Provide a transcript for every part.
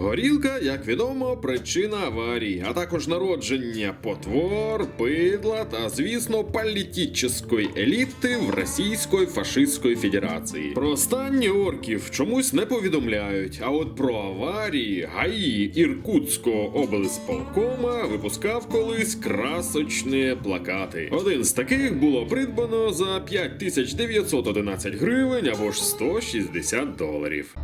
Горілка, як відомо, причина аварій, а також народження потвор, бидла та, звісно, політичної еліти в Російської фашистської Федерації. Про останні орків чомусь не повідомляють. А от про аварії ГАІ Іркутського облсполкома випускав колись красочні плакати. Один з таких було придбано за 5911 гривень або ж 160 доларів.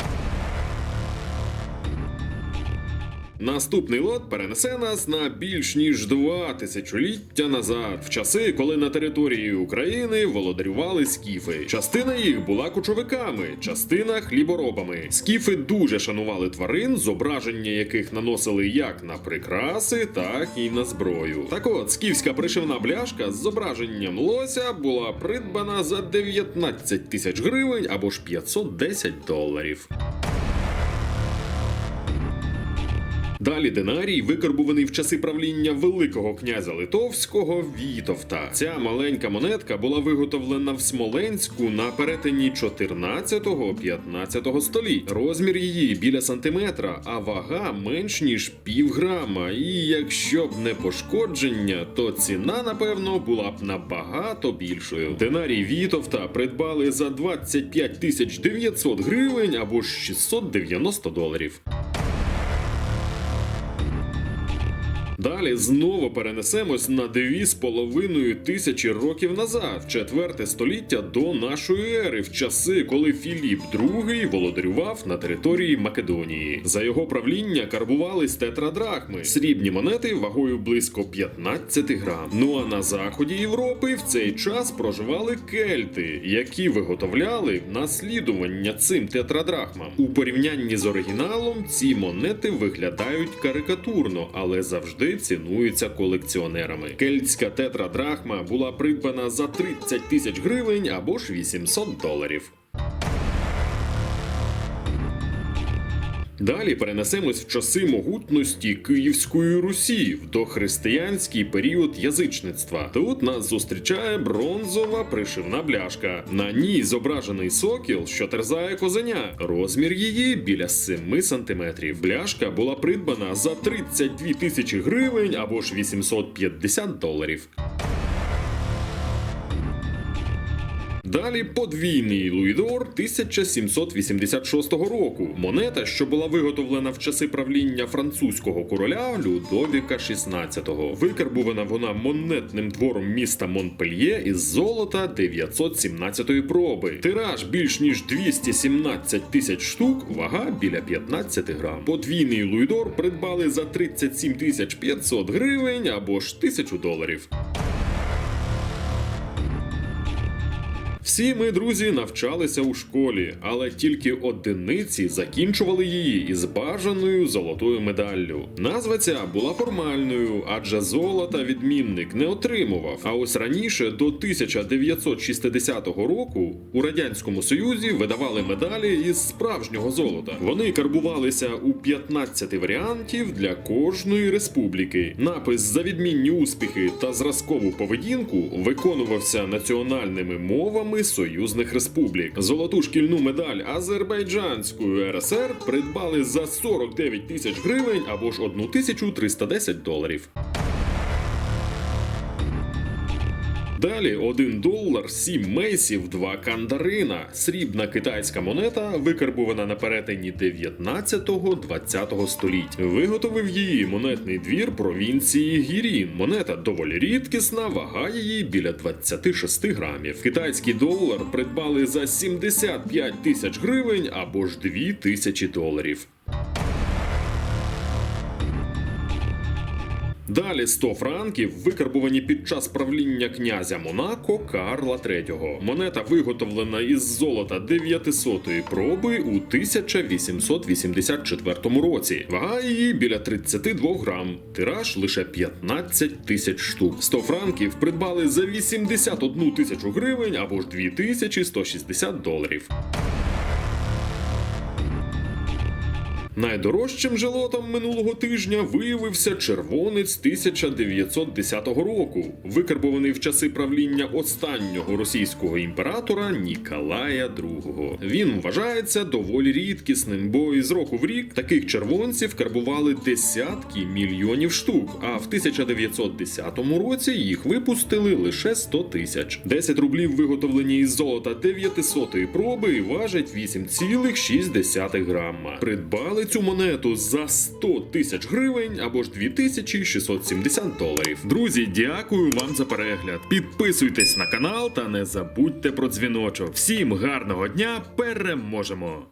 Наступний лот перенесе нас на більш ніж два тисячоліття назад, в часи, коли на території України володарювали скіфи. Частина їх була кочовиками, частина хліборобами. Скіфи дуже шанували тварин, зображення яких наносили як на прикраси, так і на зброю. Так от, скіфська пришивна бляшка з зображенням лося була придбана за 19 тисяч гривень або ж 510 доларів. Далі динарій викарбуваний в часи правління великого князя Литовського Вітовта. Ця маленька монетка була виготовлена в Смоленську на перетині 14-15 століть. Розмір її біля сантиметра, а вага менш ніж півграма. І якщо б не пошкодження, то ціна, напевно, була б набагато більшою. Динарій Вітовта придбали за 25 тисяч 900 гривень або ж 690 доларів. Далі знову перенесемось на дві з половиною тисячі років назад, в четверте століття до нашої ери, в часи, коли Філіп II володарював на території Македонії. За його правління карбувались тетрадрахми, срібні монети вагою близько 15 грам. Ну а на заході Європи в цей час проживали кельти, які виготовляли наслідування цим тетрадрахмам. У порівнянні з оригіналом ці монети виглядають карикатурно, але завжди цінуються колекціонерами. Кельтська тетра Драхма була придбана за 30 тисяч гривень або ж 800 доларів. Далі перенесемось в часи могутності Київської Русі в дохристиянський період язичництва. Тут нас зустрічає бронзова пришивна бляшка. На ній зображений сокіл, що терзає козеня. Розмір її біля 7 сантиметрів. Бляшка була придбана за 32 тисячі гривень або ж 850 доларів. Далі подвійний Луїдор 1786 року. Монета, що була виготовлена в часи правління французького короля Людовіка XVI. Викарбувана вона монетним двором міста Монпельє із золота 917 проби. Тираж більш ніж 217 тисяч штук, вага біля 15 грам. Подвійний Луїдор придбали за 37 тисяч 500 гривень або ж 1000 доларів. Всі ми, друзі, навчалися у школі, але тільки одиниці закінчували її із бажаною золотою медаллю. Назва ця була формальною, адже золота відмінник не отримував. А ось раніше, до 1960 року, у радянському союзі видавали медалі із справжнього золота. Вони карбувалися у 15 варіантів для кожної республіки. Напис за відмінні успіхи та зразкову поведінку виконувався національними мовами союзних республік. Золоту шкільну медаль Азербайджанської РСР придбали за 49 тисяч гривень або ж 1310 доларів. Далі 1 долар, 7 мейсів, 2 кандарина. Срібна китайська монета, викарбувана на перетині 19-20 століть. Виготовив її монетний двір провінції Гірін. Монета доволі рідкісна, вага її біля 26 грамів. Китайський долар придбали за 75 тисяч гривень або ж 2 тисячі доларів. Далі 100 франків, викарбувані під час правління князя Монако Карла III. Монета виготовлена із золота 900-ї проби у 1884 році. Вага її біля 32 грам. Тираж лише 15 тисяч штук. 100 франків придбали за 81 тисячу гривень або ж 2160 доларів. Найдорожчим же лотом минулого тижня виявився червонець 1910 року, викарбований в часи правління останнього російського імператора Ніколая II. Він вважається доволі рідкісним, бо із року в рік таких червонців карбували десятки мільйонів штук, а в 1910 році їх випустили лише 100 тисяч. 10 рублів виготовлені із золота 900-ї проби важать 8,6 грама. Придбали цю монету за 100 тисяч гривень або ж 2670 доларів. Друзі, дякую вам за перегляд. Підписуйтесь на канал та не забудьте про дзвіночок. Всім гарного дня! Переможемо!